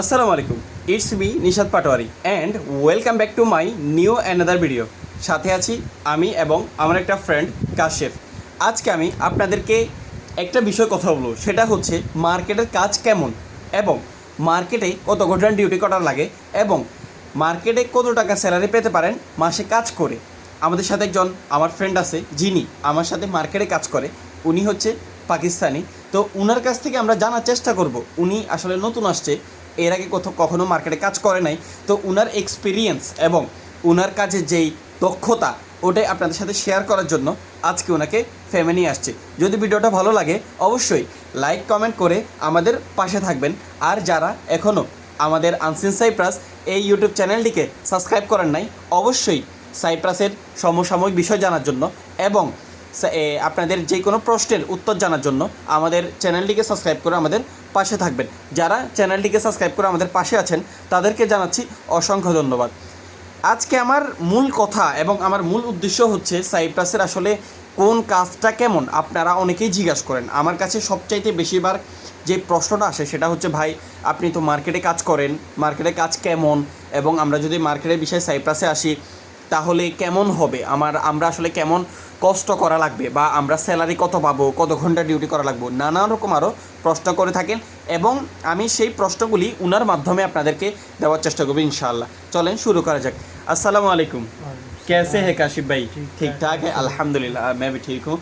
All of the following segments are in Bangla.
আসসালামু আলাইকুম it's me Nishad Patwari and welcome back to my new another video সাথে আছি আমি এবং আমার একটা ফ্রেন্ড কাশেফ। আজকে আমি আপনাদেরকে একটা বিষয় কথা বলব। সেটা হচ্ছে মার্কেটের কাজ কেমন এবং মার্কেটে কত ঘটনা ডিউটি করার লাগে এবং মার্কেটে কত টাকা স্যালারি পেতে পারেন, মাসে কাজ করে। আমাদের সাথে একজন আমার ফ্রেন্ড আছে, যিনি আমার সাথে মার্কেটে কাজ করে। উনি হচ্ছে পাকিস্তানি। তো উনার কাছ থেকে আমরা জানার চেষ্টা করব, উনি আসলে নতুন আসছে, এর আগে কোথাও কখনো মার্কেটে কাজ করে নাই। তো উনার এক্সপিরিয়েন্স এবং উনার কাজে যেই দক্ষতা, ওটাই আপনাদের সাথে শেয়ার করার জন্য আজকে ওনাকে নিয়ে আসছে। যদি ভিডিওটা ভালো লাগে, অবশ্যই লাইক কমেন্ট করে আমাদের পাশে থাকবেন। আর যারা এখনও আমাদের আনসিন সাইপ্রাস এই ইউটিউব চ্যানেলটিকে সাবস্ক্রাইব করেন নাই, অবশ্যই সাইপ্রাসের সমসাময়িক বিষয় জানার জন্য এবং আপনাদের যে কোনো প্রশ্নের উত্তর জানার জন্য আমাদের চ্যানেলটিকে সাবস্ক্রাইব করে আমাদের পাশে থাকবেন। যারা চ্যানেলটিকে সাবস্ক্রাইব করে আমাদের পাশে আছেন, তাদেরকে জানাচ্ছি অসংখ্য ধন্যবাদ। আজকে আমার মূল কথা এবং আমার মূল উদ্দেশ্য হচ্ছে সাইপ্রাসের আসলে কোন কাজটা কেমন, আপনারা অনেকেই জিজ্ঞাসা করেন। আমার কাছে সবচাইতে বেশিরভাগ যে প্রশ্নটা আসে সেটা হচ্ছে, ভাই, আপনি তো মার্কেটে কাজ করেন, মার্কেটে কাজ কেমন? এবং আমরা যদি মার্কেটের বিষয়ে সাইপ্রাসে আসি তাহলে কেমন হবে আমার আমরা আসলে কেমন কষ্ট করা লাগবে বা আমরা স্যালারি কত পাবো কত ঘন্টা ডিউটি করা লাগবে নানা রকম আরও প্রশ্ন করে থাকেন এবং আমি সেই প্রশ্নগুলি উনার মাধ্যমে আপনাদেরকে দেওয়ার চেষ্টা করবো ইনশাআল্লাহ চলেন শুরু করা যাক আসসালামু আলাইকুম कैसे है काशिफ भाई ठीक ठाक है अल्हम्दुलिल्लाह मैं भी ठीक हूँ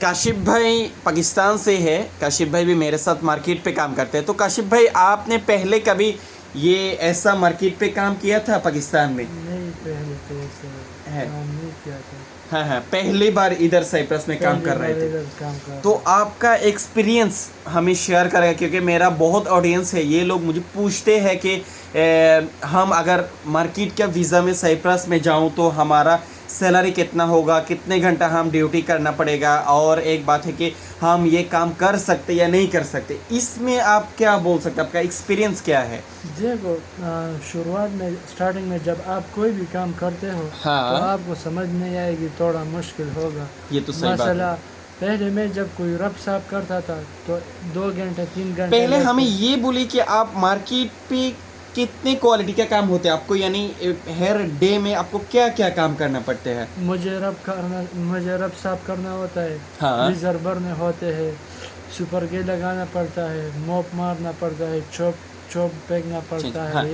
काशिफ भाई पाकिस्तान से है काशिफ भाई भी मेरे साथ मार्केट पे काम करते हैं तो काशिफ भाई आपने पहले कभी ये ऐसा मार्केट पे काम किया था पाकिस्तान में नहीं पहले तो ऐसा है। काम नहीं किया था हाँ हाँ पहली बार इधर साइप्रस में काम कर रहे थे। काम कर तो आपका एक्सपीरियंस हमें शेयर करेगा क्योंकि मेरा बहुत ऑडियंस है। ये लोग मुझे पूछते हैं कि ए, हम अगर मार्केट का वीज़ा में साइप्रस में जाऊँ तो हमारा सैलरी कितना होगा कितने घंटा हम ड्यूटी करना पड़ेगा? और एक बात है कि हम ये काम कर सकते या नहीं कर सकते। इसमें आप क्या बोल सकते आपका एक्सपीरियंस क्या है? देखो शुरुआत में स्टार्टिंग में जब आप कोई भी काम करते हो हाँ। तो आपको समझ नहीं आएगी थोड़ा मुश्किल होगा। ये तो सही बात है। मसला पहले मैं जब कोई रब साफ़ करता था तो दो घंटे तीन घंटे पहले हमें ये बोली कि आप मार्केट पे कितने क्वालिटी का काम होते हैं? आपको यानी हर डे में आपको क्या क्या काम करना पड़ते हैं? मुझे रब करना मुझे रब साफ़ करना होता है। हाँ। होते हैं सुपर गे लगाना पड़ता है मोप मारना पड़ता है चोप হ্যাঁ।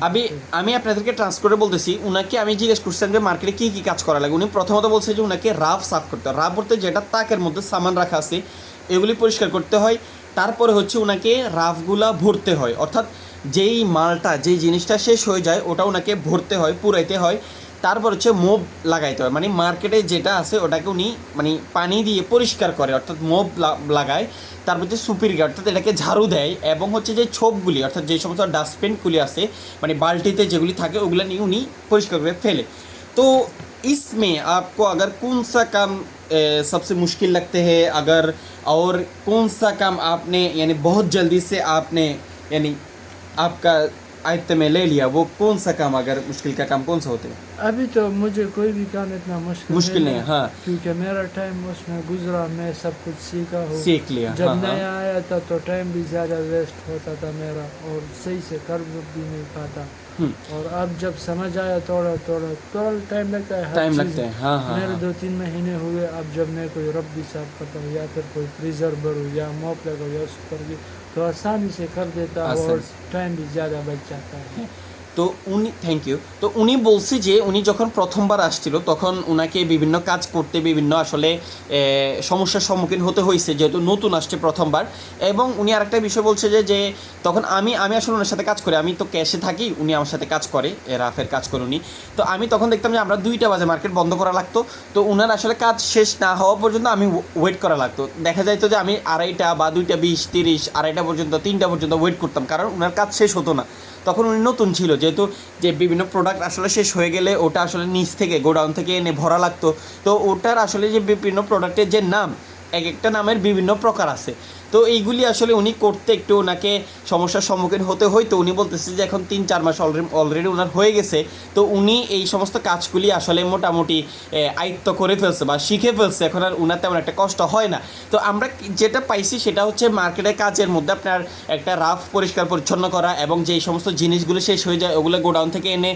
আমি আমি আপনাদেরকে ট্রান্সপোর্টে বলতেছি উনাকে আমি জিজ্ঞেস করছিলাম যে মার্কেটে কী কী কাজ করা লাগে? উনি প্রথমত বলছে যে উনাকে রাফ সাফ করতে হয়। রাফ বলতে যেটা তাকের মধ্যে সামান রাখা আছে এগুলি পরিষ্কার করতে হয়। তারপরে হচ্ছে ওনাকে রাফগুলা ভরতে হয়। অর্থাৎ যেই মালটা যেই জিনিসটা শেষ হয়ে যায় ওটা ওনাকে ভরতে হয় পুরাইতে হয়। তারপর হচ্ছে মোব লাগাইতে হয়। মানে মার্কেটে যেটা আছে ওটাকে উনি মানে পানি দিয়ে পরিষ্কার করে। অর্থাৎ মোব লাগায়। তারপর হচ্ছে সুপির গে অর্থাৎ এটাকে ঝাড়ু দেয় এবং হচ্ছে যে ছোপগুলি অর্থাৎ যে সমস্ত ডাস্টবিনগুলি আছে মানে বালতিতে যেগুলি থাকে ওগুলো নিয়ে উনি পরিষ্কার করে ফেলে তো इसमें आपको अगर कौन सा काम ए, सबसे मुश्किल लगते हैं अगर और कौन सा काम आपने यानी बहुत जल्दी से आपने यानी आपका आयत्त में ले लिया वो कौन सा काम अगर मुश्किल का काम कौन सा होते हैं अभी तो मुझे कोई भी काम इतना मुश्किल मुश्किल नहीं है, हाँ। क्योंकि मेरा टाइम उसमें गुजरा मैं सब कुछ सीखा हूँ सीख लिया, जब हाँ, नया हाँ। आया था तो टाइम भी ज़्यादा वेस्ट होता था मेरा और सही से कर भी नहीं पाता हम्म। और अब जब समझ आया थोड़ा थोड़ा थोड़ा टाइम लगता है टाइम लगता है, हाँ, हाँ, मेरे हाँ। दो तीन महीने हुए अब जब मैं कोई रब भी साफ़ करता हूँ या फिर कोई फ्रीजर भरूँ या मोप लगाऊँ या सुपर की तो आसानी से कर देता हूँ और आसानी टाइम भी ज़्यादा बच जाता है তো উনি থ্যাংক ইউ তো উনি বলছি যে, উনি যখন প্রথমবার আসছিল, তখন উনাকে বিভিন্ন কাজ করতে, বিভিন্ন আসলে সমস্যার সম্মুখীন হতে হয়েছে, যেহেতু নতুন আসছে প্রথমবার। এবং উনি আরেকটা বিষয় বলছে যে যে, তখন আমি আমি আসলে ওনার সাথে কাজ করি, আমি তো ক্যাশে থাকি, উনি আমার সাথে কাজ করে রাফের কাজ করে উনি। তো আমি তখন দেখতাম যে, আমরা দুইটা বাজে মার্কেট বন্ধ করা লাগতো। তো উনার আসলে কাজ শেষ না হওয়া পর্যন্ত আমি ওয়েট করা লাগতো। দেখা যাইতো যে, আমি আড়াইটা বা দুইটা, বিশ, তিরিশ, আড়াইটা পর্যন্ত, তিনটা পর্যন্ত ওয়েট করতাম, কারণ উনার কাজ শেষ হতো না। তখন উনি নতুন ছিল যেহেতু যে বিভিন্ন প্রোডাক্ট আসলে শেষ হয়ে গেলে ওটা আসলে নিচ থেকে গোডাউন থেকে এনে ভরা লাগতো। তো ওটার আসলে যে বিভিন্ন প্রোডাক্টের যে নাম, এক একটা নামের বিভিন্ন প্রকার আছে। তো এইগুলি আসলে উনি করতে একটু ওনাকে সমস্যার সম্মুখীন হতে হয়তো উনি বলতেছে যে এখন তিন, চার মাস অলরেডি অলরেডি ওনার হয়ে গেছে। তো উনি এই সমস্ত কাজগুলি আসলে মোটামুটি আয়ত্ত করে ফেলছে বা শিখে ফেলছে। এখন আর ওনার তেমন একটা কষ্ট হয় না। তো আমরা যেটা পাইছি সেটা হচ্ছে মার্কেটের কাজের মধ্যে আপনার একটা রাফ পরিষ্কার পরিচ্ছন্ন করা এবং যেই সমস্ত জিনিসগুলো শেষ হয়ে যায় ওগুলো গোডাউন থেকে এনে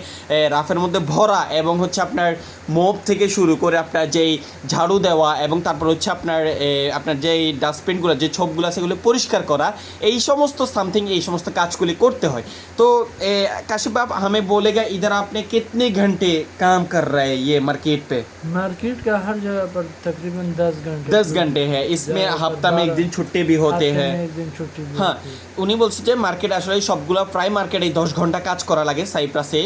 রাফের মধ্যে ভরা এবং হচ্ছে আপনার মোপ থেকে শুরু করে আপনার যেই ঝাড়ু দেওয়া এবং তারপর হচ্ছে আপনার আপনার যেই ডাস্টবিনগুলো যে ছোপগুলো আছে সেগুলো পরিষ্কার করা এই সমস্ত সামথিং এই সমস্ত কাজগুলি করতে হয় তো এ, काशिफ आप हमें बोलेगा इधर आपने कितने घंटे काम कर रहे हैं ये मार्केट पे मार्केट का हर जगह पर तकरीबन दस घंटे दस घंटे है इसमें ज़्यादातर हफ्ता में एक बारह- दिन छुट्टी भी होते हफ्ते हैं में एक दिन छुट्टी भी হ্যাঁ होती है। উনি বলছে যে মার্কেট আসলে সবগুলো প্রায় মার্কেটে দশ ঘন্টা কাজ করা লাগে সাইপ্রাসে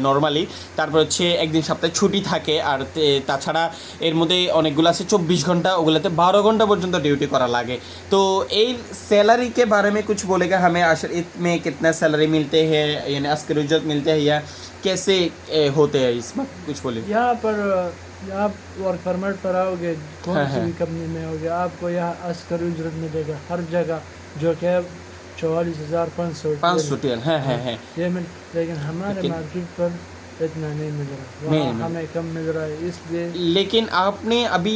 নর্মালি তারপর হচ্ছে একদিন সপ্তাহে ছুটি থাকে আর তে- তাছাড়া এর মধ্যে অনেকগুলো আছে চব্বিশ ঘন্টা ওগুলোতে বারো ঘন্টা পর্যন্ত ডিউটি করা লাগে তো এই सैलरी के बारे में कुछ बोलेगा? हमें आशर में कितना सैलरी मिलते हैं यानी अस्कर उजरत मिलते हैं या कैसे ए, होते हैं इसमें? कुछ बोले यहाँ पर आप वर्क परमिट पर आओगे कौन हाँ, सी हाँ। भी कंपनी में होगे आपको यहाँ अस्कर उजरत मिलेगा हर जगह जो कि चौवालीस हज़ार पाँच सौ पाँच सौ टेन है है है लेकिन हमारे मार्केट पर इतना नहीं मिल रहा नहीं वहाँ मिल- हमें कम मिल रहा है इसलिए लेकिन आपने अभी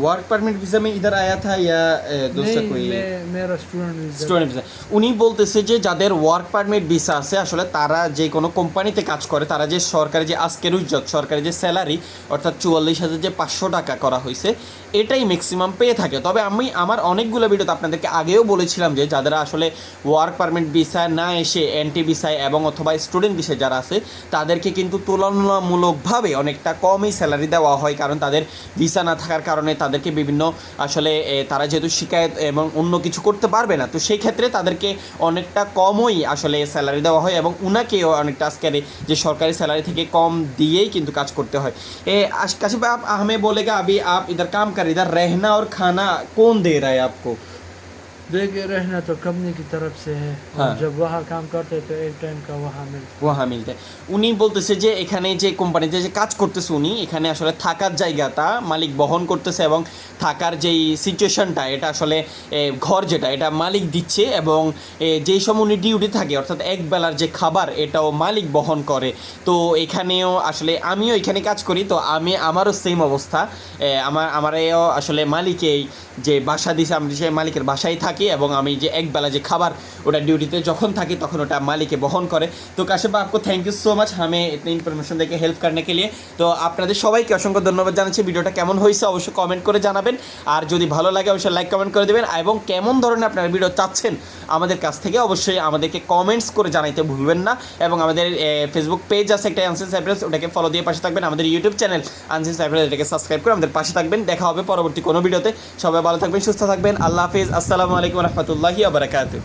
वर्क परमिट वीज़ा में इधर आया था या ए, दूसरा नहीं कोई मैं मेरा स्टूडेंट वीजा স্টুডেন্ট ভিসা উনি বলতেছে যে যাদের ওয়ার্ক পারমিট ভিসা আছে আসলে তারা যে কোনো কোম্পানিতে কাজ করে তারা যে সরকারি যে আজকের উজ্জ্বল সরকারি যে স্যালারি অর্থাৎ চুয়াল্লিশ হাজার যে পাঁচশো টাকা করা হয়েছে এটাই ম্যাক্সিমাম পেয়ে থাকে তবে আমি আমার অনেকগুলো ভিডিওতে আপনাদেরকে আগেও বলেছিলাম যে যাদের আসলে ওয়ার্ক পারমিট ভিসা না এসে এনটি ভিসায় এবং অথবা স্টুডেন্ট ভিসায় যারা আছে তাদেরকে কিন্তু তুলনামূলকভাবে অনেকটা কমই স্যালারি দেওয়া হয়, কারণ তাদের ভিসা না থাকার কারণে তাদেরকে বিভিন্ন, আসলে তারা যেহেতু শিকায়ত এবং অন্য কিছু করতে পারবে না, তো সেই ক্ষেত্রে তাদেরকে অনেকটা কমই আসলে স্যালারি দেওয়া হয় এবং উনাকেও অনেকটা আজকের যে সরকারি স্যালারি থেকে কম দিয়েই কিন্তু কাজ করতে হয়। এ काशिफ আপ আহমে বলে গা আবি আপ ইদার কাম কার, ইদার রেহনা ওর খানা কোন দে রায় আপকো? देखिए रहना तो कंपनी की तरफ से है हाँ। और जब वहाँ काम करते हैं तो एक टाइम का वहाँ मिलता ওহা মিলতে উনি বলতেছে যে এখানে যে কোম্পানিতে যে কাজ করতেছে উনি এখানে আসলে থাকার জায়গাটা মালিক বহন করতেছে এবং থাকার যেই সিচুয়েশনটা এটা আসলে এ, ঘর যেটা এটা মালিক দিচ্ছে এবং এ, যেই সময় উনি ডিউটি থাকে অর্থাৎ এক বেলার যে খাবার এটাও মালিক বহন করে তো এখানেও আসলে আমিও এখানে কাজ করি তো আমি আমারও সেম অবস্থা এ, আমার আমারও আসলে মালিকেই যে বাসা দিছে আমি সে মালিকের বাসায় থাকি এবং আমি যে এক বেলা যে খাবার ওটা ডিউটিতে যখন থাকি তখন ওটা মালিকে বহন করে তো কাশেপ आपको থ্যাংক ইউ সো মাচ हमें इतनी ইনফরমেশন দেখে হেল্প करने के लिए তো আপনাদের সবাইকে অসংখ্য ধন্যবাদ জানাচ্ছি ভিডিওটা কেমন হয়েছে অবশ্যই কমেন্ট করে জানাবেন আর যদি ভালো লাগে অবশ্যই লাইক কমেন্ট করে দেবেন এবং কেমন ধরনের আপনারা ভিডিও চাচ্ছেন আমাদের কাছ থেকে অবশ্যই আমাদেরকে কমেন্টস করে জানাইতে ভুলবেন না এবং আমাদের ফেসবুক পেজ আছে একটা আনসিন সাইপ্রেস ওটাকে ফলো দিয়ে পাশে থাকবেন আমাদের ইউটিউব চ্যানেল আনসিন সাইপ্রেস এটাকে সাবস্ক্রাইব করে আমাদের পাশে থাকবেন দেখা হবে পরবর্তী কোনো ভিডিওতে সবাই ভালো থাকবেন সুস্থ থাকবেন আল্লাহ হাফিজ আসসালামু আলাইকুম রহমতুল্লাহি আবরাকাতু